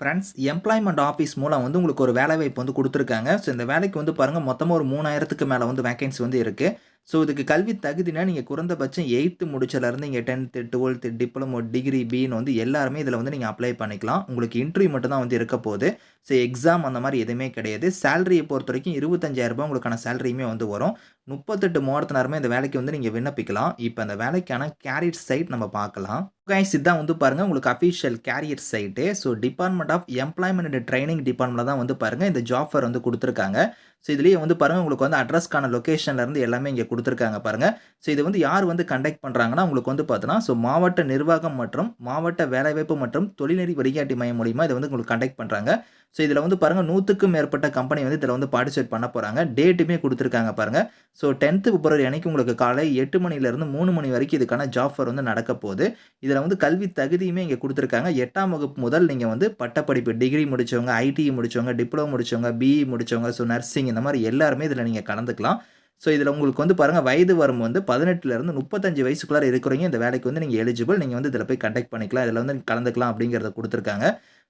Friends employment office மூலம் வந்து உங்களுக்கு ஒரு வேலை வாய்ப்பு வந்து கொடுத்துருக்காங்க. ஸோ இந்த வேலைக்கு வந்து பாருங்கள் மொத்தமாக ஒரு மூணாயிரத்துக்கு மேலே வந்து வேகன்சி வந்து இருக்குது ஸோ இதுக்கு கல்வி தகுதினா நீங்கள் குறைந்தபட்சம் எயித்து முடிச்சதுலேருந்து இங்கே டென்த்து டுவெல்த்து டிப்ளமோ டிகிரி பின்னு வந்து எல்லாருமே இதில் வந்து நீங்கள் அப்ளை பண்ணிக்கலாம். உங்களுக்கு இன்டர்வியூ மட்டும் தான் வந்து இருக்க போகுது. ஸோ எக்ஸாம் அந்த மாதிரி எதுவுமே கிடையாது. சேலரியை பொறுத்த வரைக்கும் இருபத்தஞ்சாயிரரூபா உங்களுக்கான சேலரியுமே வந்து வரும். முப்பத்தெட்டு மாவட்டத்தினருமே இந்த வேலைக்கு வந்து நீங்கள் விண்ணப்பிக்கலாம். இப்போ அந்த வேலைக்கான கேரியர் சைட் நம்ம பார்க்கலாம். கைஸ் இதான் வந்து பாருங்கள் உங்களுக்கு official career site so department of employment and training department தான் வந்து பாருங்கள் இந்த ஜாஃபர் வந்து கொடுத்துருக்காங்க. ஸோ இதுலேயே வந்து பாருங்கள் உங்களுக்கு வந்து அட்ரஸ்க்கான லொக்கேஷன்லேருந்து எல்லாமே இங்கே கொடுத்துருக்காங்க பாருங்கள் ஸோ இது வந்து யார் வந்து கண்டக்ட் பண்ணுறாங்கன்னா உங்களுக்கு வந்து பார்த்தோன்னா ஸோ மாவட்ட நிர்வாகம் மற்றும் மாவட்ட வேலைவாய்ப்பு மற்றும் தொழில்நெறி வழிகாட்டி மையம் மூலிமா இதை வந்து உங்களுக்கு கண்டக்ட் பண்ணுறாங்க ஸோ இதில் வந்து பாருங்கள் நூற்றுக்கும் மேற்பட்ட கம்பெனி வந்து இதில் வந்து பார்ட்டிசிபேட் பண்ண போகிறாங்க டேட்டுமே கொடுத்துருக்காங்க பாருங்கள் ஸோ டென்த்து பிப்ரவரி அன்னைக்கு உங்களுக்கு காலை எட்டு மணிலேருந்து மூணு மணி வரைக்கும் இதுக்கான ஜாப் வந்து நடக்க போகுது. இதில் வந்து கல்வி தகுதியுமே இங்கே கொடுத்துருக்காங்க. எட்டாம் வகுப்பு முதல் நீங்கள் வந்து பட்டப்படிப்பு டிகிரி முடித்தவங்க ஐடிஇ முடித்தவங்க டிப்ளமோ முடித்தவங்க பிஇ முடித்தவங்க ஸோ நர்சிங் இந்த மாதிரி எல்லாருமே இதில் நீங்கள் கலந்துக்கலாம். ஸோ இதில் உங்களுக்கு வந்து பாருங்கள் வயது வரும் வந்து பதினெட்டுலேருந்து முப்பத்தஞ்சு வயசுக்குள்ளார இருக்கிறவங்க இந்த வேலைக்கு வந்து நீங்கள் எலிஜிபிள் நீங்கள் வந்து இதில் போய் கண்டக்ட் பண்ணிக்கலாம். இதில் வந்து கலந்துக்கலாம் அப்படிங்கிறத கொடுத்துருக்காங்க.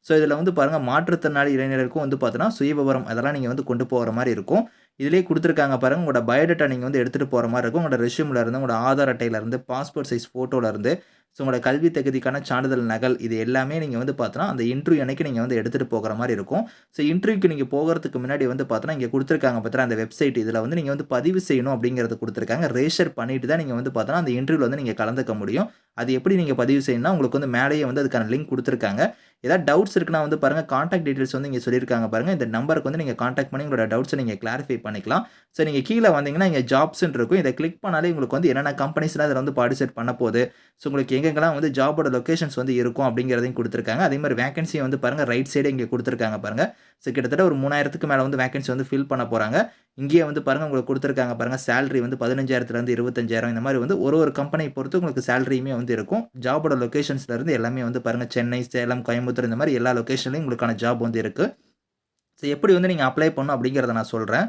ஸோ இதில் வந்து பாருங்கள் மாற்றுத்திறனாளி இளைஞர்களுக்கும் வந்து பார்த்தோன்னா சுயவிவரம் அதெல்லாம் நீங்கள் வந்து கொண்டு போகிற மாதிரி இருக்கும். இதிலே கொடுத்துருக்காங்க பாருங்கள் உங்களோட பயோடேட்டா நீங்கள் வந்து எடுத்துகிட்டு போகிற மாதிரி இருக்கும். உங்களோட ரெஷ்யூமில் இருந்து உங்களோட ஆதார் அட்டையிலேருந்து பாஸ்போர்ட் சைஸ் ஃபோட்டோலேருந்து ஸோ உங்களோட கல்வி தகுதிக்கான சான்றிதழ் நகல் இது எல்லாமே நீங்கள் வந்து பார்த்தோன்னா அந்த இன்டர்வியூ அன்னைக்கு நீங்கள் வந்து எடுத்துகிட்டு போகிற மாதிரி இருக்கும். ஸோ இன்டர்வியூக்கு நீங்கள் போகிறதுக்கு முன்னாடி வந்து பார்த்தோன்னா இங்கே கொடுத்துருக்காங்க பார்த்தா அந்த வெப்சைட் இதில் வந்து நீங்கள் வந்து பதிவு செய்யணும் அப்படிங்கிறத கொடுத்துருக்காங்க. ரேஷர் பண்ணிட்டு தான் நீங்கள் வந்து பார்த்தோன்னா அந்த இன்டர்வியூவில் வந்து நீங்கள் கலந்துக்க முடியும். அது எப்படி நீங்கள் பதிவு செய்யணும்னா உங்களுக்கு வந்து மேலேயே வந்து அதுக்கான லிங்க் கொடுத்துருக்காங்க. ஏதாவது டவுட்ஸ் இருக்குன்னா வந்து பாருங்கள் காண்டாக்ட் டீட்டெயில்ஸ் வந்து இங்கே சொல்லியிருக்காங்க பாருங்கள் இந்த நம்பருக்கு வந்து நீங்கள் காண்டாக்ட் பண்ணி உங்களோட டவுட்ஸை நீங்கள் கிளாரிஃபை பண்ணிக்கலாம். ஸோ நீங்கள் கீழே வந்தீங்கன்னா இங்கே ஜாப்ஸ்ன்னு இருக்கும். இதை கிளிக் பண்ணாலே உங்களுக்கு வந்து என்னென்ன கம்பெனிஸ்லாம் அதில் வந்து பார்ட்டிசிபேட் பண்ண போகுது. ஸோ உங்களுக்கு எங்கெங்கெல்லாம் வந்து ஜாபோட லொக்கேஷன்ஸ் வந்து இருக்கும் அப்படிங்கிறதையும் கொடுத்துருக்காங்க. அதே மாதிரி வேகன்சியை வந்து பாருங்கள் ரைட் சைடு இங்கே கொடுத்துருக்காங்க பாருங்கள் ஸோ கிட்டத்தட்ட ஒரு மூணாயிரத்துக்கு மேலே வந்து வேகன்சி வந்து ஃபில் பண்ண போகிறாங்க இங்கேயே வந்து பாருங்கள் உங்களுக்கு கொடுத்துருக்காங்க பாருங்கள் சேலரி வந்து பதினஞ்சாயிரத்துலேருந்து இருபத்தஞ்சாயிரம். இந்த மாதிரி வந்து ஒரு ஒரு கம்பெனியை பொறுத்து உங்களுக்கு சேலரியுமே வந்து இருக்கும். ஜாபோட லொக்கேஷன்ஸ்லேருந்து எல்லாமே வந்து பாருங்கள் சென்னை சேலம் கோயம்புத்தூர் இந்த மாதிரி எல்லா லொக்கேஷன்லையும் உங்களுக்கான ஜாப் வந்து இருக்குது ஸோ எப்படி வந்து நீங்கள் அப்ளை பண்ணணும் அப்படிங்கிறத நான் சொல்கிறேன்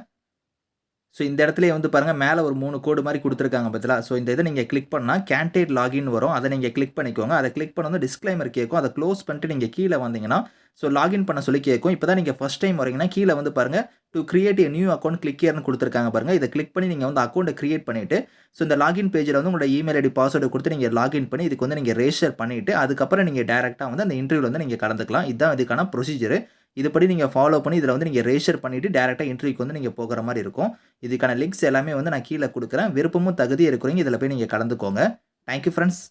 ஸோ இந்த இடத்துல வந்து பாருங்கள் மேலே ஒரு மூணு கோடு மாதிரி கொடுத்துருக்காங்க பார்த்தீங்களா ஸோ இந்த இதை நீங்கள் கிளிக் பண்ணால் கேண்டேட் லாகின் வரும். அதை நீங்கள் கிளிக் பண்ணிக்கோங்க. அதை கிளிக் பண்ண வந்து டிஸ்க்ளைமர் கேட்கும். அதை க்ளோஸ் பண்ணிட்டு நீங்கள் கீழே வந்தீங்கன்னா ஸோ லாகின் பண்ண சொல்லி கேட்கும். இப்போ தான் நீங்கள் ஃபஸ்ட் டைம் வரீங்கன்னா கீழே வந்து பாருங்கள் to create a new account click ஏர்னு கொடுத்துருக்காங்க பாருங்கள் இதை கிளிக் பண்ணி நீங்கள் வந்து அக்கௌண்ட்டை கிரியேட் பண்ணிவிட்டு ஸோ இந்த லாகின் பேஜில் வந்து உங்களோட இமெயில் ஐடி பாஸ்வேர்டு கொடுத்து நீங்கள் லாகின் பண்ணி இதுக்கு வந்து நீங்கள் ரெஜிஸ்டர் பண்ணிவிட்டு அதுக்கப்புறம் நீங்கள் டேரெக்டாக வந்து அந்த இன்டர்வியூவில் வந்து நீங்கள் கலந்துக்கலாம். இதுதான் இதுக்கான ப்ரொசீஜர் இதுபடி நீங்கள் ஃபாலோ பண்ணி இதில் வந்து நீங்கள் ரெஜிஸ்டர் பண்ணிவிட்டு டேரெக்டாக இன்டர்வியூக்கு வந்து நீங்கள் போகிற மாதிரி இருக்கும். இதுக்கான லிங்க்ஸ் எல்லாமே வந்து நான் கீழே கொடுக்குறேன். விருப்பமும் தகுதி இருக்கிறவங்க இதில் போய் நீங்கள் கலந்துக்கோங்க. Thank you friends